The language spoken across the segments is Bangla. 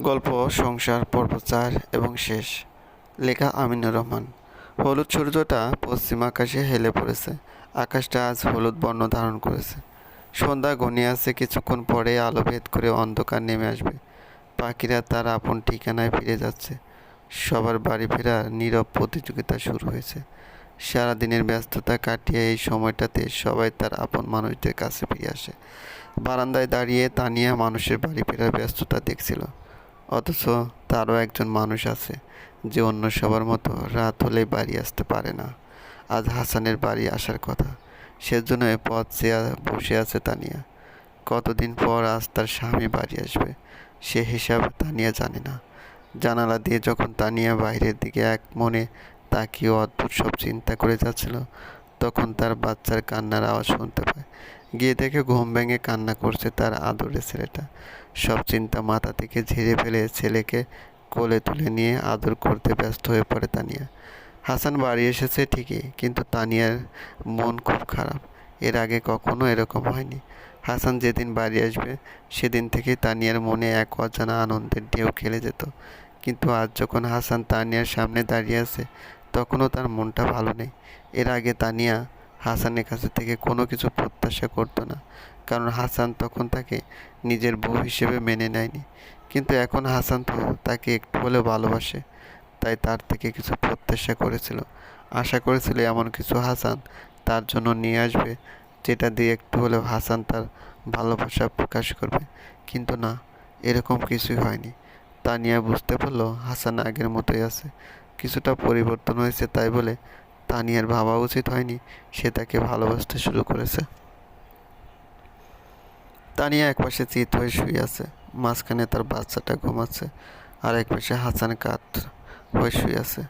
গল্প, সংসার, পর্ব চার এবং শেষ। লেখা আমিনুর রহমান। হলুদ সূর্যটা পশ্চিম আকাশে হেলে পড়েছে। আকাশটা আজ হলুদ বর্ণ ধারণ করেছে। সন্ধ্যা ঘনিয়ে আছে কিছুক্ষণ পরে আলো ভেদ করে অন্ধকার নেমে আসবে। পাখিরা তার আপন ঠিকানায় ফিরে যাচ্ছে। সবার বাড়ি ফেরার নীরব প্রতিযোগিতা শুরু হয়েছে। সারাদিনের ব্যস্ততা কাটিয়ে এই সময়টাতে সবাই তার আপন মানুষদের কাছে ফিরে আসে। বারান্দায় দাঁড়িয়ে তানিয়া মানুষের বাড়ি ফেরার ব্যস্ততা দেখছিল। অথচ তারও একজন মানুষ আছে, যে অন্য সবার মতো রাত হলেই বাড়ি আসতে পারে না। আজ হাসানের বাড়ি আসার কথা। সেজন্য এ পথ চেয়ে বসে আছে তানিয়া কতদিন পর আজ তার স্বামী বাড়ি আসবে, সে হিসাব তানিয়া জানে না। জানালা দিয়ে যখন তানিয়া বাইরের দিকে এক মনে তাকিয়ে অদ্ভুত সব চিন্তা করে যাচ্ছিল, তখন তার বাচ্চার কান্নার আওয়াজ শুনতে পায়। গিয়ে দেখে ঘুম ভেঙে কান্না করছে তার আদরের ছেলেটা। সব চিন্তা মাথা থেকে ঝেড়ে ফেলে ছেলেকে কোলে তুলে নিয়ে আদর করতে ব্যস্ত হয়ে পড়ে তানিয়া। হাসান বাড়ি এসেছে ঠিকই, কিন্তু তানিয়ার মন খুব খারাপ। এর আগে কখনো এরকম হয়নি। হাসান যেদিন বাড়ি আসবে, সেদিন থেকে তানিয়ার মনে এক অজানা আনন্দের ঢেউ খেলে যেত। কিন্তু আজ যখন হাসান তানিয়ার সামনে দাঁড়িয়ে আছে, তখনও তার মনটা ভালো নেই। এর আগে তানিয়া হাসানের কাছে থেকে কোনো কিছু প্রত্যাশা করতো না। কারণ হাসান তখন তাকে নিজের বউ হিসেবে মেনে নেয়নি। কিন্তু এখন হাসান তো তাকে একটু হলেও ভালোবাসে, তাই তার থেকে কিছু প্রত্যাশা করেছিল। আশা করেছিল এমন কিছু হাসান তার জন্য নিয়ে আসবে, যেটা দিয়ে একটু হলেও হাসান তার ভালোবাসা প্রকাশ করবে। কিন্তু না, এরকম কিছুই হয়নি। তানিয়া বুঝতে পারল হাসান আগের মতোই আছে। কিছুটা পরিবর্তন হয়েছে তাই বলে তানিয়ার ভাবা উচিত হয়নি। সে তাকে ভালোবাসতে শুরু করেছে। তানিয়া একপাশে চিত হয়ে শুয়ে আছে। মাঝখানে তার বাচ্চাটা ঘুমাচ্ছে আর এক পাশে হাসান কাত হয়ে শুয়ে আছে।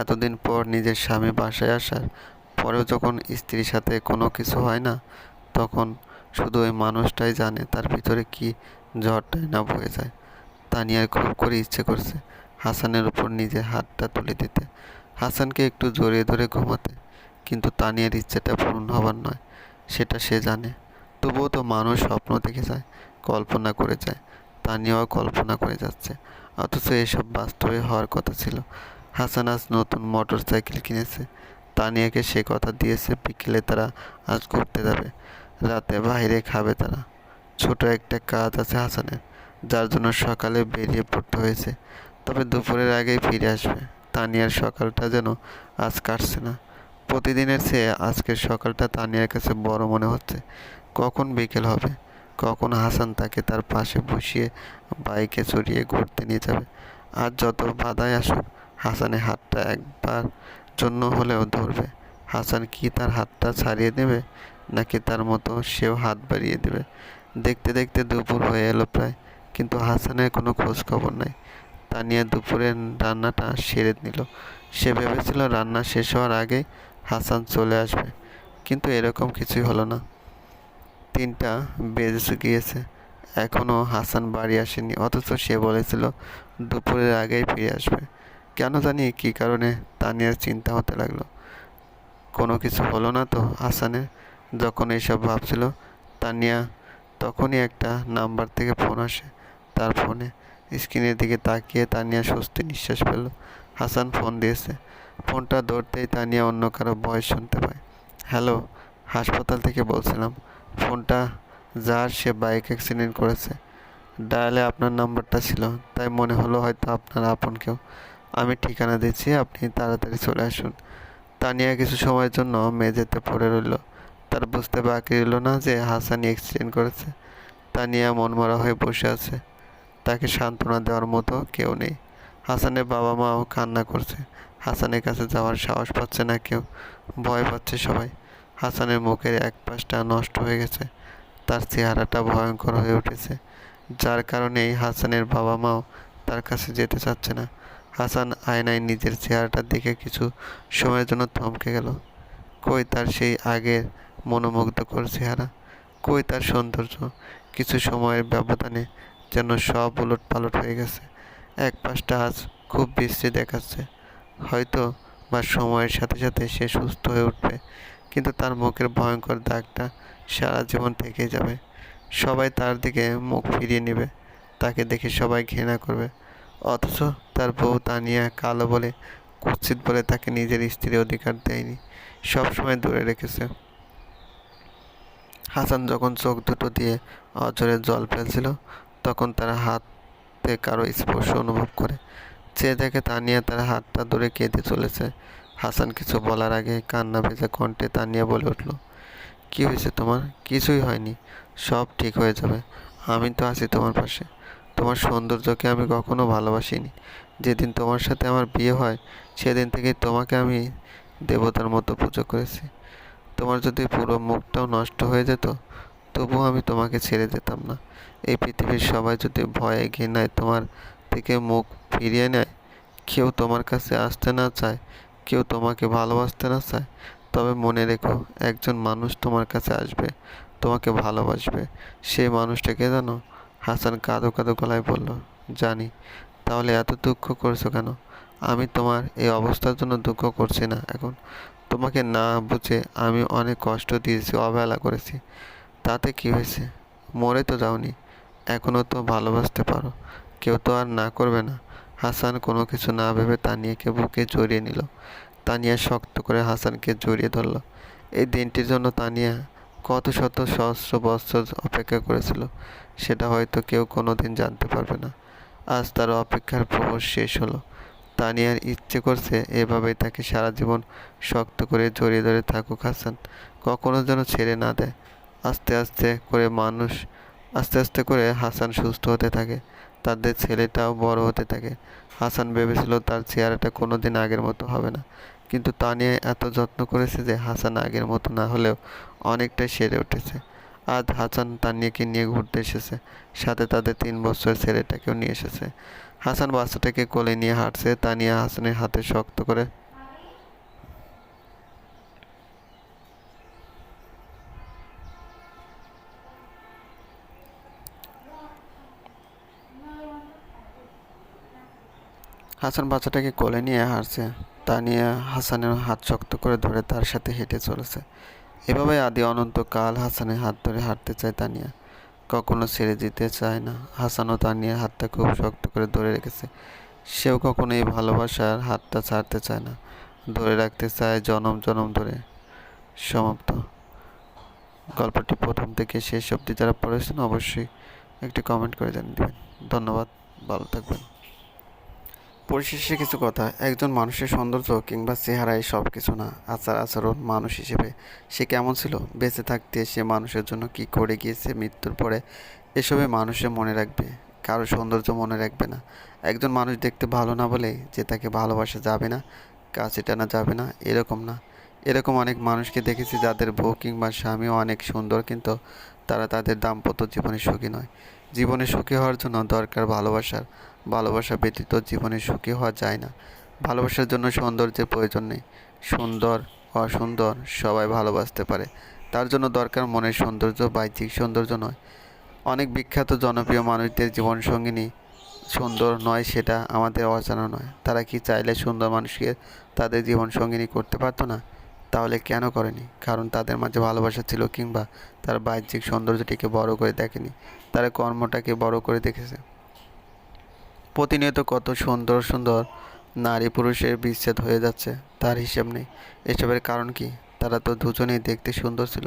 এতদিন পর নিজের স্বামী বাসায় আসার পরেও যখন স্ত্রীর সাথে কোনো কিছু হয় না, তখন শুধু ওই মানুষটাই জানে তার ভিতরে কি ঝড়টাই না বয়ে যায়। তানিয়ার খুব করে ইচ্ছে করছে হাসানের উপর নিজের হাতটা তুলে দিতে। হাসানকে একটু জড়িয়ে ধরে ঘুমাতে, কিন্তু তানিয়ার ইচ্ছেটা পূরণ হবার নয়, সেটা সে জানে। তবুও তো মানুষ স্বপ্ন দেখে যায়, কল্পনা করে যায়। তানিয়াও কল্পনা করে যাচ্ছে, অথচ এসব বাস্তবে হওয়ার কথা ছিল। হাসান আজ নতুন মোটর সাইকেল কিনেছে। তানিয়াকে সে কথা দিয়েছে, বিকেলে তারা আজ ঘুরতে যাবে। রাতে বাইরে খাবে তারা। ছোট একটা কাজ আছে হাসানের, যার জন্য সকালে বেরিয়ে পড়তে হয়েছে। তবে দুপুরের আগেই ফিরে আসবে। তানিয়ার সকালটা যেন আজ কাটছে না। প্রতিদিনের চেয়ে আজকের সকালটা তানিয়ার কাছে বড় মনে হচ্ছে। কখন বিকেল হবে? কখন হাসান তাকে তার পাশে বসিয়ে বাইকে চড়িয়ে ঘুরতে নিয়ে যাবে? আর যত বাধাই আসুক, হাসানের হাতটা একবার জন্য হলেও ধরবে। হাসান কি তার হাতটা ছাড়িয়ে দেবে, নাকি তার মতো সেও হাত বাড়িয়ে দেবে? দেখতে দেখতে দুপুর হয়ে এলো প্রায়, কিন্তু হাসানের কোনো খোঁজ খবর নাই। তানিয়া দুপুরের রান্নাটা সেরে নিল। সে ভেবেছিল রান্না শেষ হওয়ার আগেই হাসান চলে আসবে, কিন্তু এরকম কিছুই হলো না। তিনটা বেজে গিয়েছে, এখনও হাসান বাড়ি আসেনি, অথচ সে বলেছিল দুপুরের আগেই ফিরে আসবে। কেন জানি কী কারণে তানিয়ার চিন্তা হতে লাগল। কোনো কিছু হলো না তো হাসানের যখন এইসব ভাবছিল, তানিয়া তখনই একটা নাম্বার থেকে ফোন আসে তার ফোনে। স্ক্রিনের দিকে তাকিয়ে তানিয়া স্বস্তি নিঃশ্বাস ফেলল। হাসান ফোন দিয়েছে। ফোনটা ধরতেই তানিয়া অন্য কারও ভয়েস শুনতে পায়। হ্যালো, হাসপাতাল থেকে বলছিলাম। ফোনটা যার, সে বাইক অ্যাক্সিডেন্ট করেছে। ডায়ালে আপনার নাম্বারটা ছিল, তাই মনে হলো হয়তো আপনার আপন কেউ। আমি ঠিকানা দিচ্ছি, আপনি তাড়াতাড়ি চলে আসুন। তানিয়া কিছু সময়ের জন্য মেঝেতে পড়ে রইল। তার বুঝতে বাকি রইল না যে হাসানি অ্যাক্সিডেন্ট করেছে। তানিয়া মনমরা হয়ে বসে আছে। তাকে সান্ত্বনা দেওয়ার মতো কেউ নেই। হাসানের বাবা মাও কান্না করছে। হাসানের কাছে যাওয়ার সাহস পাচ্ছে না কেউ। ভয় পাচ্ছে সবাই। হাসানের মুখের এক পাশটা নষ্ট হয়ে গেছে। তার চেহারাটা ভয়ঙ্কর হয়ে উঠেছে। যার কারণে এই হাসানের বাবা মাও তার কাছে যেতে চাচ্ছে না। হাসান আয়নায় নিজের চেহারাটার দিকে কিছু সময়ের জন্য থমকে গেল। কই তার সেই আগের মনোমুগ্ধকর চেহারা? কই তার সৌন্দর্য? কিছু সময়ের ব্যবধানে যেন সব উলট পালট হয়ে গেছে। এক পাশটা আজ খুব বিশ্রী দেখাচ্ছে। হয়তো বা সময়ের সাথে সাথে সে সুস্থ হয়ে উঠবে, কিন্তু তার মুখের ভয়ঙ্কর দাগটা সারা জীবন থেকে যাবে। সবাই তার দিকে মুখ ফিরিয়ে নেবে, তাকে দেখে সবাই ঘৃণা করবে। অথচ তার বউ তানিয়া কালো বলে কুৎসিত বলে তাকে নিজের স্ত্রীর অধিকার দেয়নি সবসময় দূরে রেখেছে। হাসান যখন চোখ দুটো দিয়ে অজরে জল ফেলছিল তখন তার হাতে কারও স্পর্শ অনুভব করে। চেয়ে দেখে তানিয়া তার হাতটা ধরে কেঁদে চলেছে। হাসান কিছু বলার আগে কান্না ভেজা কণ্ঠে তানিয়া বলে উঠল, কি হয়েছে তোমার? কিছুই হয়নি। সব ঠিক হয়ে যাবে। আমি তো আছি তোমার পাশে। তোমার সৌন্দর্যকে আমি কখনো ভালোবাসিনি। যেদিন তোমার সাথে আমার বিয়ে হয়, সেদিন থেকে তোমাকে আমি দেবতার মতো পুজো করেছি। তোমার যদি পুরো মুখটাও নষ্ট হয়ে যেত তবুও আমি তোমাকে ছেড়ে যেতাম না। এই পৃথিবীর সবাই যদি ভয়ে ঘৃণায় তোমার থেকে মুখ ফিরিয়ে নেয়, কেউ তোমার কাছে আসতে না চায়, কেউ তোমাকে ভালোবাসতে না চায়, তবে মনে রেখো, একজন মানুষ তোমার কাছে আসবে, তোমাকে ভালোবাসবে। সেই মানুষটাকে জানো হাসান কাঁদো কাঁদো গলায় বলল, জানি, তাহলে এত দুঃখ করছ কেন? আমি তোমার এই অবস্থার জন্য দুঃখ করছি না এখন। তোমাকে না বুঝে আমি অনেক কষ্ট দিয়েছি, অবহেলা করেছি। তাতে কি হয়েছে? মরে তো যাওনি। এখনও তো ভালোবাসতে পারো। কেউ তো আর না করবে না। হাসান কোনো কিছু না ভেবে তানিয়াকে বুকে জড়িয়ে নিল। তানিয়া শক্ত করে হাসানকে জড়িয়ে ধরল। এই দিনটির জন্য তানিয়া কত শত সহস্র বছর অপেক্ষা করেছিল। সেটা হয়তো কেউ কোনো দিন জানতে পারবে না। আজ তার অপেক্ষার প্রহর শেষ হলো। তানিয়ার ইচ্ছে করছে এভাবেই তাকে সারা জীবন শক্ত করে জড়িয়ে ধরে থাকুক হাসান। কখনো যেন ছেড়ে না দেয়। আস্তে আস্তে করে মানুষ, আস্তে আস্তে করে হাসান সুস্থ হতে থাকে। তাদের ছেলেটাও বড় হতে থাকে। হাসান ভেবেছিল তার চেহারাটা কোনো দিন আগের মতো হবে না। কিন্তু তা নিয়ে এত যত্ন করেছে যে হাসান আগের মতো না হলেও অনেকটাই সেরে উঠেছে। আজ হাসান তানিয়াকে নিয়ে ঘুরতে এসেছে। সাথে তাদের তিন বছরের ছেলেটাকেও নিয়ে এসেছে। হাসান বাচ্চাটাকে কোলে নিয়ে হাঁটছে। তানিয়া হাসানের হাতে শক্ত করে হাসান বাচ্চাটাকে কোলে নিয়ে হাঁটছে তানিয়া হাসানের হাত শক্ত করে ধরে তার সাথে হেঁটে চলেছে। এভাবে আদি অনন্তকাল হাসানের হাত ধরে হাঁটতে চায় তানিয়া। কখনো ছেড়ে দিতে চায় না। হাসানও তানিয়ার হাতটা খুব শক্ত করে ধরে রেখেছে। সেও কখনো এই ভালোবাসার হাতটা ছাড়তে চায় না। ধরে রাখতে চায় জনম জনম ধরে। সমাপ্ত। গল্পটি প্রথম থেকে শেষ অবধি যারা পড়েছেন অবশ্যই একটি কমেন্ট করে জানিয়ে দেবেন। ধন্যবাদ, ভালো থাকবেন। পরিশেষে কিছু কথা। একজন মানুষের সৌন্দর্য কিংবা চেহারায় সব কিছু না। আচার আচরণ মানুষ হিসেবে সে কেমন ছিল? বেঁচে থাকতে সে মানুষের জন্য কি করে গিয়েছে মৃত্যুর পরে? এসবে মানুষে মনে রাখবে। কারও সৌন্দর্য মনে রাখবে না। একজন মানুষ দেখতে ভালো না বলে যে তাকে ভালোবাসা যাবে না, কাছে টানা যাবে না, এরকম না। এরকম অনেক মানুষকে দেখেছি যাদের বউ কিংবা স্বামীও অনেক সুন্দর, কিন্তু তারা তাদের দাম্পত্য জীবনে সুখী নয়। জীবনে সুখী হওয়ার জন্য দরকার ভালোবাসার। ভালোবাসা ব্যতীত জীবনে সুখী হওয়া যায় না। ভালোবাসার জন্য সৌন্দর্যের প্রয়োজন নেই। সুন্দর, অসুন্দর সবাই ভালোবাসতে পারে। তার জন্য দরকার মনের সৌন্দর্য, বাহ্যিক সৌন্দর্য নয়। অনেক বিখ্যাত জনপ্রিয় মানুষদের জীবনসঙ্গিনী সুন্দর নয় সেটা আমাদের অজানা নয়। তারা কি চাইলে সুন্দর মানুষকে তাদের জীবনসঙ্গিনী করতে পারতো না? তাহলে কেন করেনি? কারণ তাদের মাঝে ভালোবাসা ছিল কিংবা তার বাহ্যিক সৌন্দর্যটিকে বড় করে দেখেনি। তারা কর্মটাকে বড় করে দেখেছে। প্রতিনিয়ত কত সুন্দর সুন্দর নারী পুরুষের বিচ্ছেদ হয়ে যাচ্ছে, তার হিসেব নেই। এসবের কারণ কি? তারা তো দুজনেই দেখতে সুন্দর ছিল।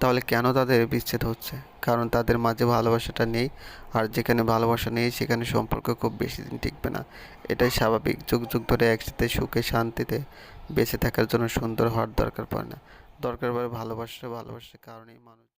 তাহলে কেন তাদের বিচ্ছেদ হচ্ছে? কারণ তাদের মাঝে ভালোবাসাটা নেই, আর যেখানে ভালোবাসা নেই, সেখানে সম্পর্ক খুব বেশি দিন টিকবে না। এটাই স্বাভাবিক। যুগ যুগ ধরে একসাথে সুখে, শান্তিতে বেঁচে থাকার জন্য সুন্দর হওয়ার দরকার পড়ে না। দরকার পড়ে ভালোবাসা ভালোবাসার কারণেই মানুষ